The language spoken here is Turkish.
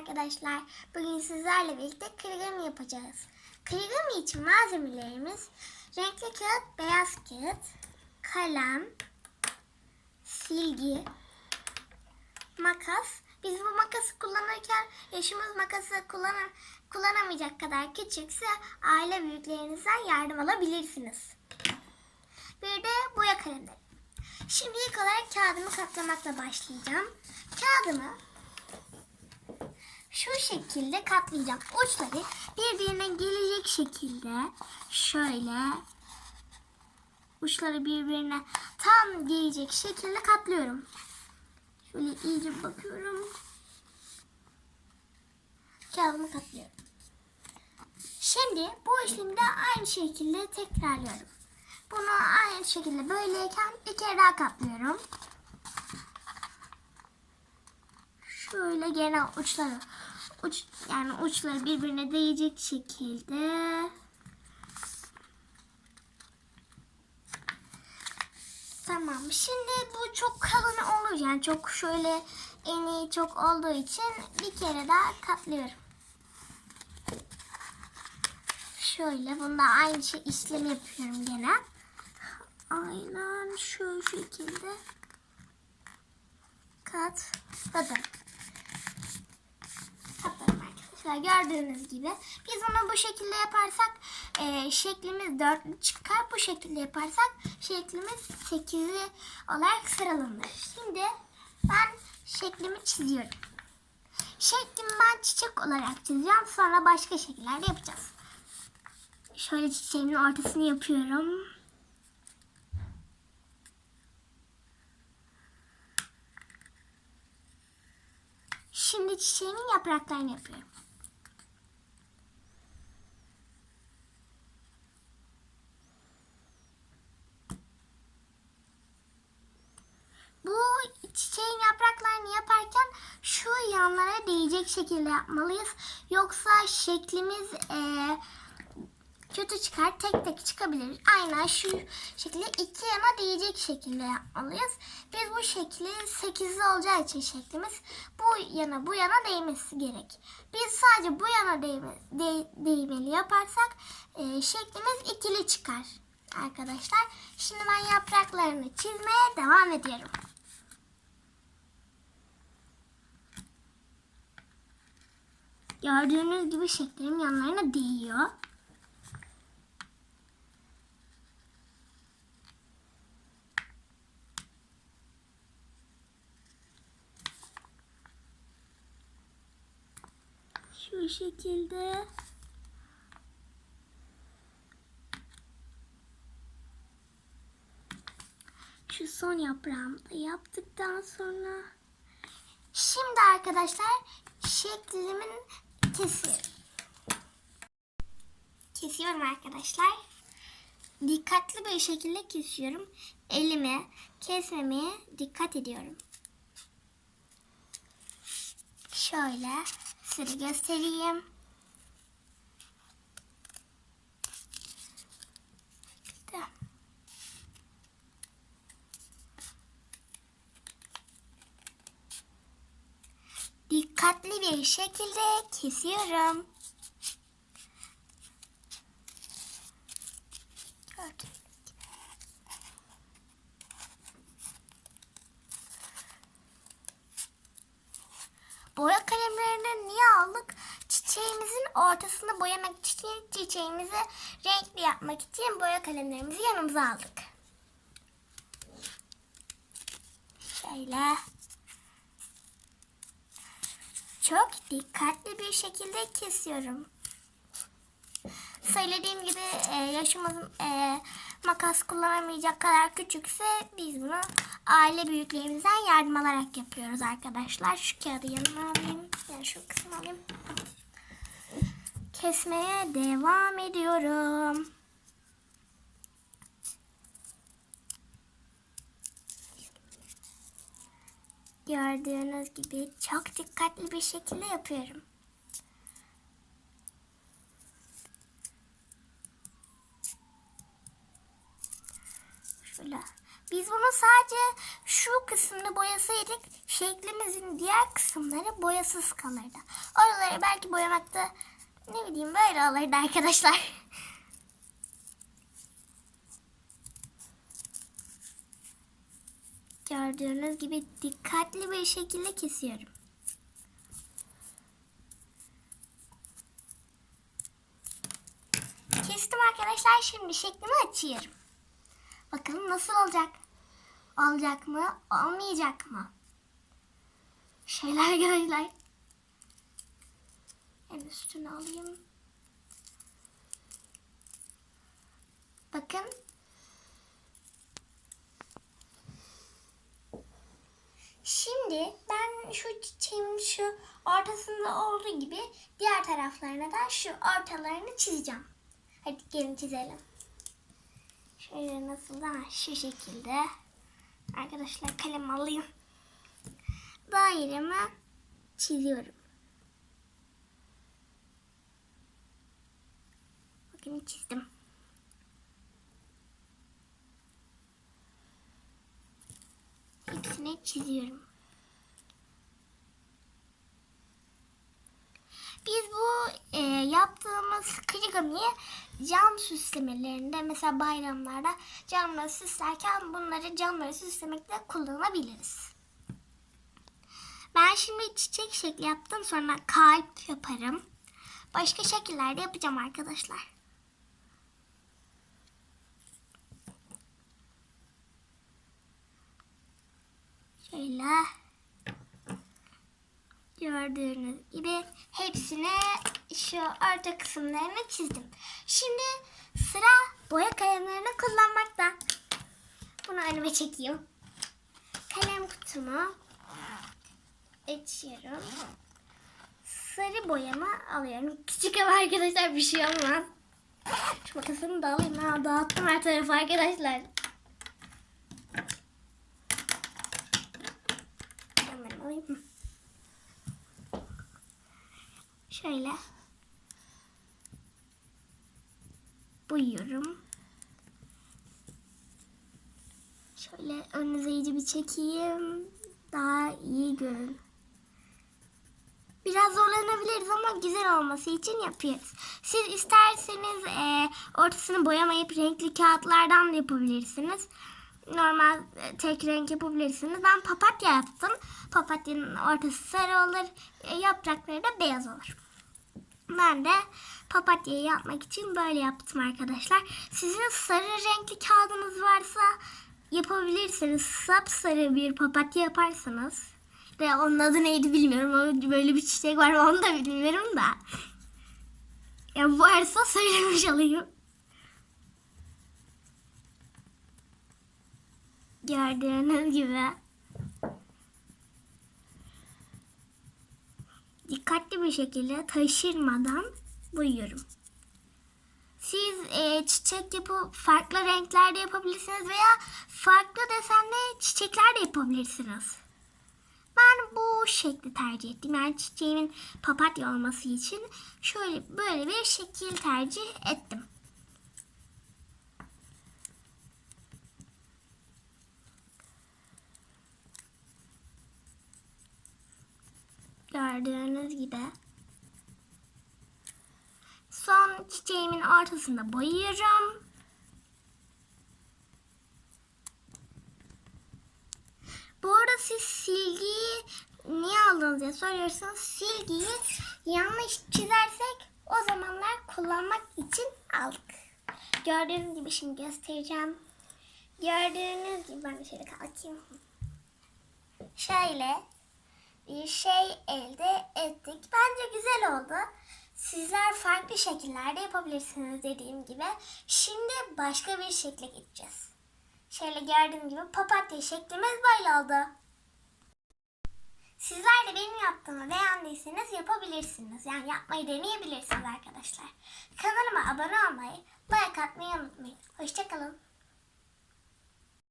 arkadaşlar. Bugün sizlerle birlikte kırgami yapacağız. Kırgami için malzemelerimiz renkli kağıt, beyaz kağıt, kalem, silgi, makas. Biz bu makası kullanırken yaşımız makası kullanır, kullanamayacak kadar küçükse aile büyüklerinizden yardım alabilirsiniz. Bir de boya kalemleri. Şimdi ilk olarak kağıdımı katlamakla başlayacağım. Kağıdımı şu şekilde katlayacağım. Uçları birbirine gelecek şekilde şöyle uçları birbirine tam gelecek şekilde katlıyorum. Şöyle iyice bakıyorum. Kağıdımı katlıyorum. Şimdi bu işlemi de aynı şekilde tekrarlıyorum. Bunu aynı şekilde böyleyken bir kere daha katlıyorum. Şöyle gene uçları uç yani uçları birbirine değecek şekilde Tamam. Şimdi bu çok kalın olur yani çok şöyle eni çok olduğu için bir kere daha katlıyorum. Şöyle bunda aynı şey işlemi yapıyorum gene. Aynen şu şekilde katladım. Arkadaşlar gördüğünüz gibi. Biz bunu bu şekilde yaparsak e, şeklimiz dörtlü çıkar. Bu şekilde yaparsak şeklimiz sekizli olarak sıralanır. Şimdi ben şeklimi çiziyorum. Şeklimi ben çiçek olarak çizeceğim. Sonra başka şekillerde yapacağız. Şöyle çiçeğimin ortasını yapıyorum. Şimdi çiçeğimin yapraklarını yapıyorum. Bu çiçeğin yapraklarını yaparken şu yanlara değecek şekilde yapmalıyız. Yoksa şeklimiz eee, kötü çıkar. Tek tek çıkabilir. Aynen şu şekilde iki yana değecek şekilde yapmalıyız. Biz bu şekli sekizli olacağı için şeklimiz bu yana bu yana değmesi gerek. Biz sadece bu yana değme, de- değmeli yaparsak eee, şeklimiz ikili çıkar. Arkadaşlar şimdi ben yapraklarını çizmeye devam ediyorum. Gördüğünüz gibi şeklim yanlarına değiyor. Şu şekilde. Şu son yaprağımı da yaptıktan sonra Şimdi arkadaşlar şeklimin kesiyorum. Kesiyorum arkadaşlar. Dikkatli bir şekilde kesiyorum. Elimi kesmemeye dikkat ediyorum. Şöyle size göstereyim. Tamam. Dikkatli bir şekilde kesiyorum. Boya kalemlerini niye aldık? Çiçeğimizin ortasını boyamak için çiçeğimizi renkli yapmak için boya kalemlerimizi yanımıza aldık. Şöyle. Çok dikkatli bir şekilde kesiyorum. Söylediğim gibi e, yaşımız e, makas kullanamayacak kadar küçükse biz bunu aile büyüklerimizden yardım alarak yapıyoruz arkadaşlar. Şu kağıdı yanıma alayım. Yani şu kısmı alayım. Kesmeye devam ediyorum. Gördüğünüz gibi çok dikkatli bir şekilde yapıyorum. Şöyle Biz bunu sadece şu kısmını boyasaydık şeklimizin diğer kısımları boyasız kalırdı. Oraları belki boyamakta ne bileyim böyle olurdu arkadaşlar. Gördüğünüz gibi dikkatli bir şekilde kesiyorum. Kestim arkadaşlar. Şimdi şeklimi açıyorum. Bakalım nasıl olacak? Olacak mı? Olmayacak mı? Şöyle arkadaşlar. En üstünü alayım. Bakın. Şimdi ben şu çiçeğimin şu ortasında olduğu gibi diğer taraflarına da şu ortalarını çizeceğim. Hadi gelin çizelim. Şöyle nasıl da şu şekilde. Arkadaşlar kalem alayım. Dairemi çiziyorum. Bakın çizdim. Hepsini çiziyorum. Biz bu e, yaptığımız krigamiyi cam süslemelerinde mesela bayramlarda camları süslerken bunları camları süslemekte kullanabiliriz. Ben şimdi çiçek şekli yaptım sonra kalp yaparım. Başka şekillerde yapacağım arkadaşlar. Şöyle gördüğünüz gibi hepsine şu orta kısımlarını çizdim. Şimdi sıra boya kalemlerini kullanmakta. Bunu önüme çekeyim. Kalem kutumu açıyorum. Sarı boyamı alıyorum. Küçük ama arkadaşlar bir şey olmaz. Şu makasını da alayım. Ha, dağıttım her tarafı arkadaşlar. Şöyle. Boyuyorum. Şöyle önünüze iyice bir çekeyim. Daha iyi görün. Biraz zorlanabiliriz ama güzel olması için yapıyoruz. Siz isterseniz e, ortasını boyamayıp renkli kağıtlardan da yapabilirsiniz. Normal e, tek renk yapabilirsiniz. Ben papatya yaptım. Papatyanın ortası sarı olur. e, yaprakları da beyaz olur. Ben de papatyayı yapmak için böyle yaptım arkadaşlar. Sizin sarı renkli kağıdınız varsa yapabilirsiniz. Sapsarı bir papatya yaparsanız. Ve onun adı neydi bilmiyorum böyle bir çiçek var onu da bilmiyorum da. Ya varsa söylemiş olayım. Gördüğünüz gibi. Dikkatli bir şekilde taşırmadan boyuyorum. Siz e, çiçek yapıp farklı renklerde yapabilirsiniz veya farklı desenli çiçekler de yapabilirsiniz. Ben bu şekli tercih ettim. Yani çiçeğimin papatya olması için şöyle böyle bir şekil tercih ettim. Gördüğünüz gibi. Son çiçeğimin ortasında boyuyorum. Bu arada siz silgiyi niye aldınız diye soruyorsanız silgiyi yanlış çizersek o zamanlar kullanmak için aldık. Gördüğünüz gibi şimdi göstereceğim. Gördüğünüz gibi ben şöyle kalkayım. Şöyle bir şey elde ettik. Bence güzel oldu. Sizler farklı şekillerde yapabilirsiniz dediğim gibi. Şimdi başka bir şekle geçeceğiz. Şöyle gördüğüm gibi papatya şeklimiz böyle oldu. Sizler de benim yaptığımı beğendiyseniz yapabilirsiniz. Yani yapmayı deneyebilirsiniz arkadaşlar. Kanalıma abone olmayı, like atmayı unutmayın. Hoşçakalın.